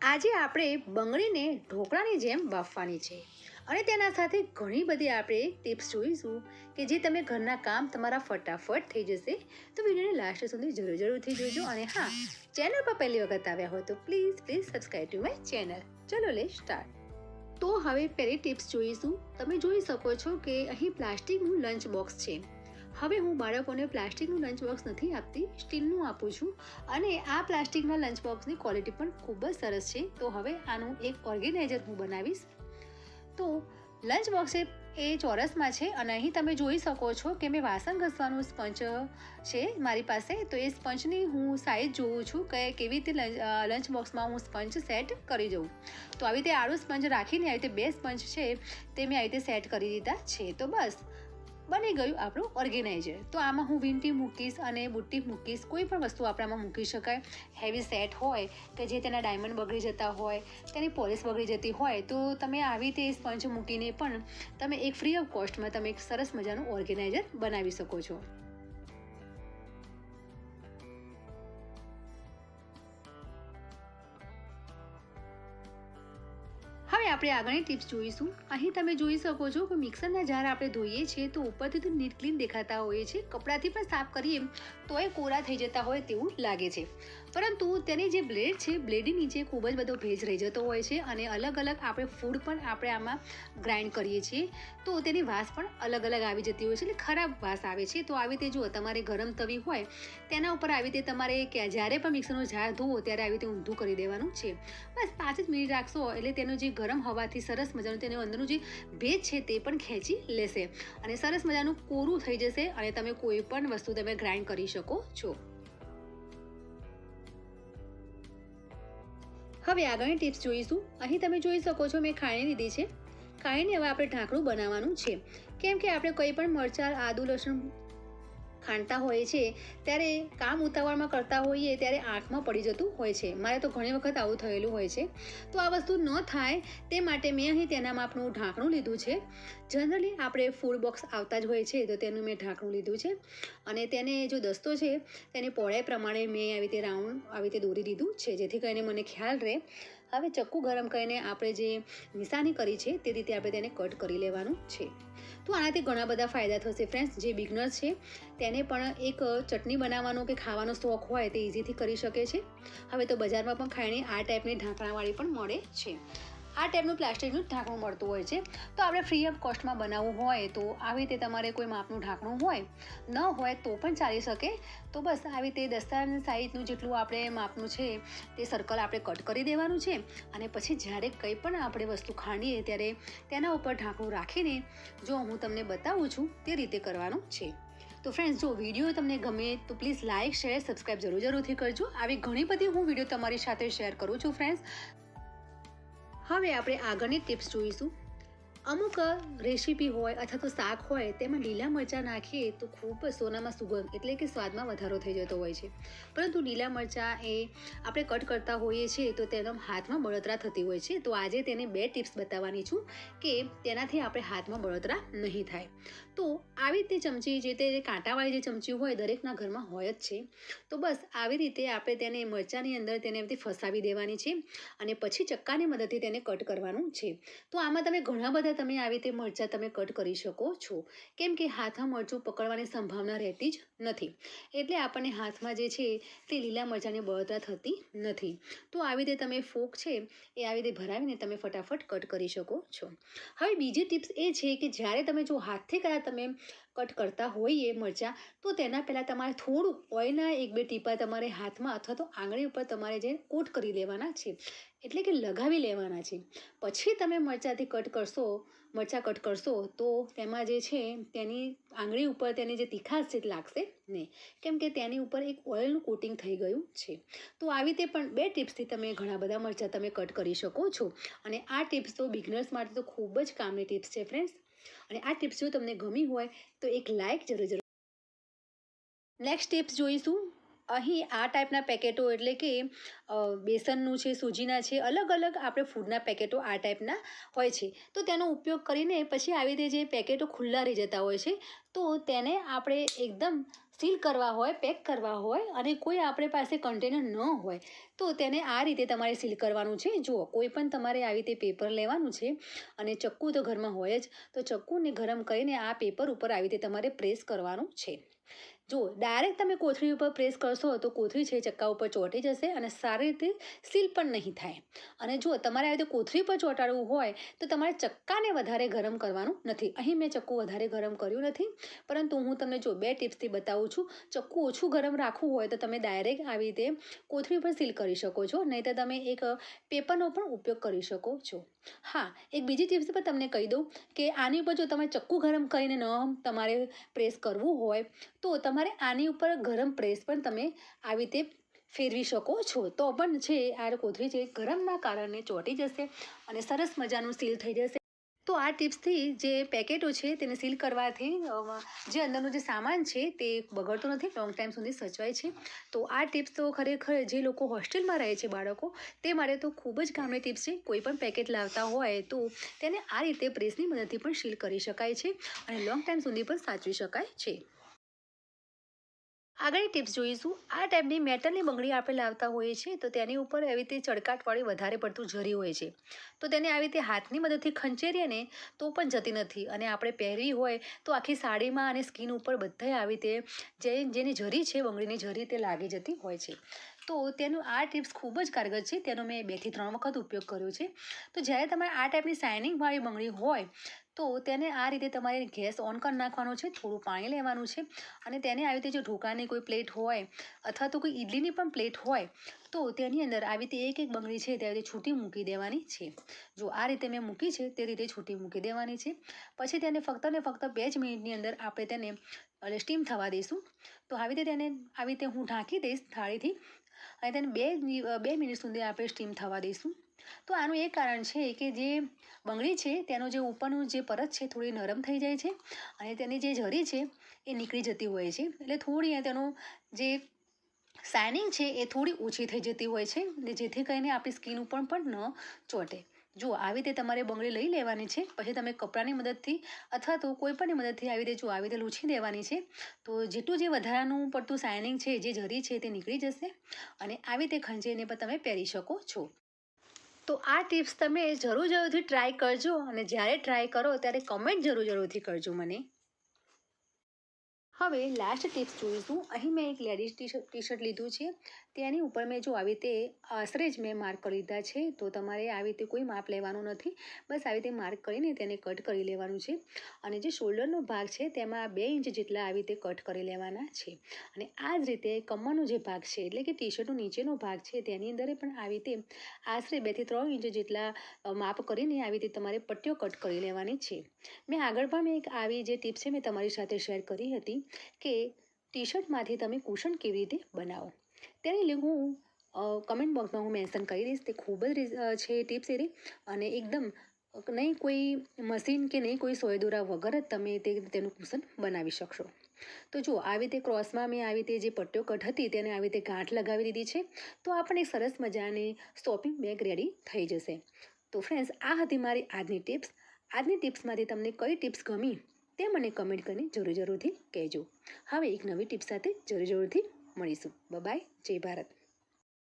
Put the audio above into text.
આજે આપણે બંગડીને ઢોકળાની જેમ બાફવાની છે. અને તેના સાથે ઘણી બધી આપણે ટિપ્સ જોઈશું કે જે તમે ઘરના કામ તમારા ફટાફટ થઈ જશે તો વિડીયોને લાસ્ટ સુધી જરૂર જરૂરથી જોજો. અને હા ચેનલ પર પહેલી વખત આવ્યા હોય તો please please subscribe to my channel ચલો લે સ્ટાર્ટ તો હવે પહેલી ટિપ્સ જોઈશું. તમે જોઈ શકો છો કે અહીં પ્લાસ્ટિકનું લંચ બોક્સ છે. હવે હું બાળકોને પ્લાસ્ટિકનું લંચ બોક્સ નથી આપતી, સ્ટીલનું આપું છું. અને આ પ્લાસ્ટિકના લંચ બોક્સની ક્વોલિટી પણ ખૂબ જ સરસ છે. તો હવે આનું એક ઓર્ગેનાઇઝર હું બનાવીશ. તો લંચ બોક્સ એ ચોરસમાં છે અને અહીં તમે જોઈ શકો છો કે મેં વાસણ ઘસવાનું સ્પંચ છે મારી પાસે. તો એ સ્પંચની હું સાઈઝ જોઉં છું કે કેવી રીતે લંચ બોક્સમાં હું સ્પંચ સેટ કરી દઉં. તો આવી રીતે આડું સ્પંજ રાખીને આવી રીતે બે સ્પંચ છે, તે મેં આવી રીતે સેટ કરી દીધા છે. તો બસ. બની ગયું આપણું ઓર્ગેનાઇઝર તો આમાં હું વીંટી મૂકીશ અને બુટ્ટી મૂકીશ. કોઈ પણ વસ્તુ આપણે આમાં મૂકી શકાય. હેવી સેટ હોય કે જે તેના ડાયમંડ બગડી જતા હોય, તેની પોલિશ બગડી જતી હોય, તો તમે આવી રીતે સ્પંચ મૂકીને પણ તમે એક ફ્રી ઓફ કોસ્ટમાં તમે એક સરસ મજાનું ઓર્ગેનાઇઝર બનાવી શકો છો. આપણે આગળની ટિપ્સ જોઈશું. અહીં તમે જોઈ શકો છો કે મિક્સરના જાર આપણે ધોઈએ છીએ તો ઉપરથી તો નીટ ક્લીન દેખાતા હોઈએ છે. કપડાથી પણ સાફ કરીએ તો એ કોરા થઈ જતા હોય તેવું લાગે છે. પરંતુ તેની જે બ્લેડ છે બ્લેડની નીચે ખૂબ જ બધો ભેજ રહી જતો હોય છે અને અલગ અલગ આપણે ફૂડ પણ આપણે આમાં ગ્રાઇન્ડ કરીએ છીએ. તો તેની વાસ પણ અલગ અલગ આવી જતી હોય છે, એટલે ખરાબ વાસ આવે છે. તો આવી રીતે જો તમારે ગરમ તવી હોય, તેના ઉપર આવી રીતે તમારે કે જ્યારે પણ મિક્સરનો જાર ધોવો ત્યારે આવી રીતે ઊંધું કરી દેવાનું છે. બસ પાંચ જ મિનિટ રાખશો એટલે તેનો જે ગરમ હવાથી સરસ મજાનું તેનું અંદરનું જે ભેજ છે તે પણ ખેંચી લેશે. અને સરસ મજાનું કોરું થઈ જશે અને તમે કોઈ પણ વસ્તુ તમે ગ્રાઇન્ડ કરી શકો છો. હવે આગળની ટિપ્સ જોઈશું. અહીં તમે જોઈ શકો છો મેં ખાણી લીધી છે. ખાણીને હવે આપણે ઢાંકણું બનાવવાનું છે. કેમ કે આપણે કંઈ પણ મરચાં, આદુ, લસણ ખાંડતા હોય છે, ત્યારે કામ ઉતાવળમાં કરતા હોઈએ ત્યારે આંખમાં પડી જતું હોય છે. મારે તો ઘણી વખત આવું થયેલું હોય છે. તો આ વસ્તુ ન થાય તે માટે મેં અહીં તેના માપનું ઢાંકણું લીધું છે. જનરલી આપણે ફૂડ બોક્સ આવતા જ હોય છે, તો તેનું મેં ઢાંકણું લીધું છે. અને તેને જો દસ્તો છે, તેની પહોળાઈ પ્રમાણે મેં આવી રીતે રાઉન્ડ, આવી રીતે દોરી દીધું છે, જેથી કરીને મને ખ્યાલ રહે. હવે ચક્કુ ગરમ કરીને આપણે જે નિશાની કરી છે તે રીતે આપણે તેને કટ કરી લેવાનું છે. તો આનાથી ઘણા બધા ફાયદા થશે ફ્રેન્ડ્સ જે બિગનર છે, તેને પણ એક ચટણી બનાવવાનો કે ખાવાનો શોખ હોય તે ઇઝીથી કરી શકે છે. હવે તો બજારમાં પણ ખાઈને આ ટાઈપની ઢાંકણાવાળી પણ મળે છે. આ ટાઈપનું પ્લાસ્ટિકનું ઢાંકણું મળતું હોય છે. તો આપણે ફ્રી ઓફ કોસ્ટમાં બનાવવું હોય તો આવી રીતે તમારે કોઈ માપનું ઢાંકણું હોય, ન હોય તો પણ ચાલી શકે. તો બસ આવી રીતે દસ્તાન સાઈઝનું જેટલું આપણે માપનું છે, તે સર્કલ આપણે કટ કરી દેવાનું છે. અને પછી જ્યારે કંઈ પણ આપણે વસ્તુ ખાંડીએ ત્યારે તેના ઉપર ઢાંકણું રાખીને જો હું તમને બતાવું છું, તે રીતે કરવાનું છે. તો ફ્રેન્ડ્સ જો વીડિયો તમને ગમે તો પ્લીઝ લાઇક શેર સબસ્ક્રાઈબ જરૂર જરૂરથી કરજો. આવી ઘણી બધી હું વીડિયો તમારી સાથે શેર કરું છું ફ્રેન્ડ્સ હવે આપણે આગળની ટિપ્સ જોઈશું. અમુક રેસીપી હોય અથવા તો શાક હોય, તેમાં લીલા મરચાં નાખીએ તો ખૂબ સોનામાં સુગંધ એટલે કે સ્વાદમાં વધારો થઈ જતો હોય છે. પરંતુ લીલા મરચાં એ આપણે કટ કરતા હોઈએ છીએ તો તેનો હાથમાં બળતરા થતી હોય છે. તો આજે તેને બે ટિપ્સ બતાવવાની છું કે તેનાથી આપણે હાથમાં બળતરા નહીં થાય. તો આવી રીતે ચમચી જે તે કાંટાવાળી જે ચમચી હોય દરેકના ઘરમાં હોય જ છે. તો બસ આવી રીતે આપણે તેને મરચાંની અંદર તેને એમથી ફસાવી દેવાની છે અને પછી ચક્કાની મદદથી તેને કટ કરવાનું છે. તો આમાં તમે ઘણા બધા તમે આવી રીતે મરચાં તમે કટ કરી શકો છો. કેમ કે હાથમાં મરચું પકડવાની સંભાવના રહેતી જ નથી. એટલે આપણને હાથમાં જે છે તે લીલા મરચાંની બળતરા થતી નથી. તો આવી રીતે તમે ફોક છે એ આવી રીતે ભરાવીને તમે ફટાફટ કટ કરી શકો છો. હવે બીજી ટિપ્સ એ છે કે જ્યારે તમે જો હાથથી કદાચ તમે કટ કરતા હોઈએ મરચાં, તો તેના પહેલાં તમારે થોડું ઓઇલના એક બે ટીપા તમારે હાથમાં અથવા તો આંગળી ઉપર તમારે જે કોટ કરી લેવાના છે. એટલે કે લગાવી લેવાના છે. પછી તમે મરચાંથી કટ કરશો, મરચાં કટ કરશો, તો તેમાં જે છે તેની આંગળી ઉપર તેની જે તીખાશ છે લાગશે નહીં. કેમ કે તેની ઉપર એક ઓઇલનું કોટિંગ થઈ ગયું છે. તો આવી રીતે પણ બે ટિપ્સથી તમે ઘણા બધા મરચાં તમે કટ કરી શકો છો. અને આ ટિપ્સ તો બિગનર્સ માટે તો ખૂબ જ કામની ટિપ્સ છે ફ્રેન્ડ્સ. અને આ ટિપ્સ જો તમને ગમી હોય તો એક લાઇક જરૂર જરૂર. નેક્સ્ટ ટિપ્સ જોઈશું. અહીં આ ટાઈપના પેકેટો એટલે કે બેસનનું છે, સૂજીના છે અલગ અલગ આપણે ફૂડના પેકેટો આ ટાઈપના હોય છે. તો તેનો ઉપયોગ કરીને પછી આવી રીતે જે પેકેટો ખુલ્લા રહી જતા હોય છે, તો તેને આપણે એકદમ સીલ કરવા હોય, પેક કરવા હોય અને કોઈ આપણે પાસે કન્ટેનર ન હોય, તો તેને આ રીતે તમારે સીલ કરવાનું છે. જુઓ, કોઈ પણ તમારે આવી રીતે પેપર લેવાનું છે અને ચક્કુ તો ઘરમાં હોય જ, તો ચક્કુને ગરમ કરીને આ પેપર ઉપર આવી રીતે તમારે પ્રેસ કરવાનું છે. જુઓ ડાયરેક્ટ તમે કોથળી ઉપર પ્રેસ કરશો તો કોથળી છે ચક્કા ઉપર ચોંટી જશે અને સારી રીતે સીલ પણ નહીં થાય. અને જો તમારે આવી રીતે કોથળી પર ચોંટાડવું હોય તો તમારે ચક્કાને વધારે ગરમ કરવાનું નથી. અહીં મેં ચક્કુ વધારે ગરમ કર્યું નથી, પરંતુ હું તમને જો બે ટિપ્સથી બતાવું છું. ચક્કુ ઓછું ગરમ રાખવું હોય તો તમે ડાયરેક્ટ આવી રીતે કોથળી પર સીલ કરી શકો છો નહીં તો તમે એક પેપરનો પણ ઉપયોગ કરી શકો છો. હા, એક બીજી ટિપ્સ પણ તમને કહી દઉં કે આની ઉપર જો તમે ચક્કુ ગરમ કરીને ન તમારે પ્રેસ કરવું હોય, તો તમારે આની ઉપર ગરમ પ્રેસ પણ તમે આવી રીતે ફેરવી શકો છો. તો પણ છે, આ કોથળી છે, ગરમના કારણે ચોંટી જશે અને સરસ મજાનું સીલ થઈ જશે. તો આ ટિપ્સથી જે પેકેટો છે તેને સીલ કરવાથી જે અંદરનો જે સામાન છે તે બગડતો નથી, લોંગ ટાઈમ સુધી સચવાય છે. તો આ ટિપ્સ તો ખરેખર જે લોકો હોસ્ટેલમાં રહે છે બાળકો, તે માટે તો ખૂબ જ કામની ટિપ્સ છે. કોઈ પણ પેકેટ લાવતા હોય તો તેને આ રીતે પ્રેસની મદદથી પણ સીલ કરી શકાય છે અને લોંગ ટાઈમ સુધી પણ સાચવી શકાય છે. આગળની ટિપ્સ જોઈશું. આ ટાઈપની મેટલની બંગડી આપણે લાવતા હોઈએ છીએ, તો તેની ઉપર એવી રીતે ચડકાટવાળી વધારે પડતું જરી હોય છે. તો તેને આવી રીતે હાથની મદદથી ખંચેરીએ ને તો પણ જતી નથી. અને આપણે પહેરવી હોય, તો આખી સાડીમાં અને સ્કિન ઉપર બધાય આવી રીતે જે, જેની જરી છે, બંગડીની જરી તે લાગી જતી હોય છે. તો તેનું આ ટિપ્સ ખૂબ જ કારગર છે. તેનો મેં બેથી ત્રણ વખત ઉપયોગ કર્યો છે. તો જ્યારે તમારે આ ટાઈપની શાઇનિંગવાળી બંગડી હોય, તો તેને આ રીતે તમારે ગેસ ઓન કરી નાખવાનો છે, થોડું પાણી લેવાનું છે અને તેને આવી રીતે જો ઢોકાની કોઈ પ્લેટ હોય અથવા તો કોઈ ઇડલીની પણ પ્લેટ હોય, તો તેની અંદર આવી રીતે એક એક બંગડી છે તે રીતે છૂટી મૂકી દેવાની છે. જો આ રીતે મેં મૂકી છે, તે રીતે છૂટી મૂકી દેવાની છે. પછી તેને ફક્ત ને ફક્ત બે જ મિનિટની અંદર આપણે તેને સ્ટીમ થવા દઈશું. તો આવી રીતે તેને આવી રીતે હું ઢાંકી દઈશ થાળીથી. અને તેને બે બે મિનિટ સુધી આપણે સ્ટીમ થવા દઈશું. તો આનું એ કારણ છે કે જે બંગડી છે, તેનો જે ઉપરનું જે પરત છે, થોડી નરમ થઈ જાય છે અને તેની જે જરી છે, એ નીકળી જતી હોય છે. એટલે થોડી તેનું જે શાઇનિંગ છે, એ થોડી ઓછી થઈ જતી હોય છે જેથી કરીને આપણી સ્કિન ઉપર પણ ન ચોંટે. જો આવી રીતે તમારે બંગડી લઈ લેવાની છે. પછી તમે કપડાની મદદથી અથવા તો કોઈ પણની મદદથી આવી રીતે જો આવી રીતે લૂછી દેવાની છે. તો જેટલું જે વધારાનું પડતું શાઇનિંગ છે, જે જરી છે, તે નીકળી જશે અને આવી રીતે ખંચીને પણ તમે પહેરી શકો છો. તો આ ટિપ્સ તમે જરૂર જરૂરથી ટ્રાય કરજો અને જ્યારે ટ્રાય કરો ત્યારે કમેન્ટ જરૂર જરૂરથી કરજો મને. હવે લાસ્ટ ટિપ્સ જોઈશું. અહીં મેં એક લેડીઝ ટી શર્ટ લીધું છે. તેની ઉપર મેં જો આવી રીતે આશરે જ મેં માર્ક કરી લીધા છે, તો તમારે આવી રીતે કોઈ માપ લેવાનું નથી. બસ આવી રીતે માર્ક કરીને તેને કટ કરી લેવાનું છે. અને જે શોલ્ડરનો ભાગ છે, તેમાં બે ઇંચ જેટલા આવી રીતે કટ કરી લેવાના છે. અને આ જ રીતે કમરનો જે ભાગ છે, એટલે કે ટી શર્ટનો નીચેનો ભાગ છે, તેની અંદર પણ આવી રીતે આશરે બેથી ત્રણ ઇંચ જેટલા માપ કરીને આવી રીતે તમારે પટ્ટીઓ કટ કરી લેવાની છે. મેં આગળ પણ મેં એક આવી જે ટિપ્સ છે, મેં તમારી સાથે શેર કરી હતી. કે ટી શર્ટમાંથી તમે કુશન કેવી રીતે બનાવો? તેની લિંક હું કમેન્ટ બોક્સમાં હું મેન્શન કરી દઈશ. તે ખૂબ જ છે ટિપ્સ એરી અને એકદમ નહીં કોઈ મશીન કે નહીં કોઈ સોય દોરા વગર જ તમે તે તેનું કુશન બનાવી શકશો. તો જુઓ, આવી રીતે ક્રોસમાં મેં આવી રીતે જે પટ્ટીઓ કટ હતી તેને આવી રીતે ગાંઠ લગાવી દીધી છે. તો આપણને સરસ મજાની શોપિંગ બેગ રેડી થઈ જશે. તો ફ્રેન્ડ્સ આ હતી મારી આજની ટિપ્સ આજની ટિપ્સમાંથી તમને કઈ ટિપ્સ ગમી તે મને કમેન્ટ કરીને જરૂર જરૂરથી કહેજો. હવે એક નવી ટીપ સાથે જરૂર જરૂરથી મળીશું. બાય જય ભારત.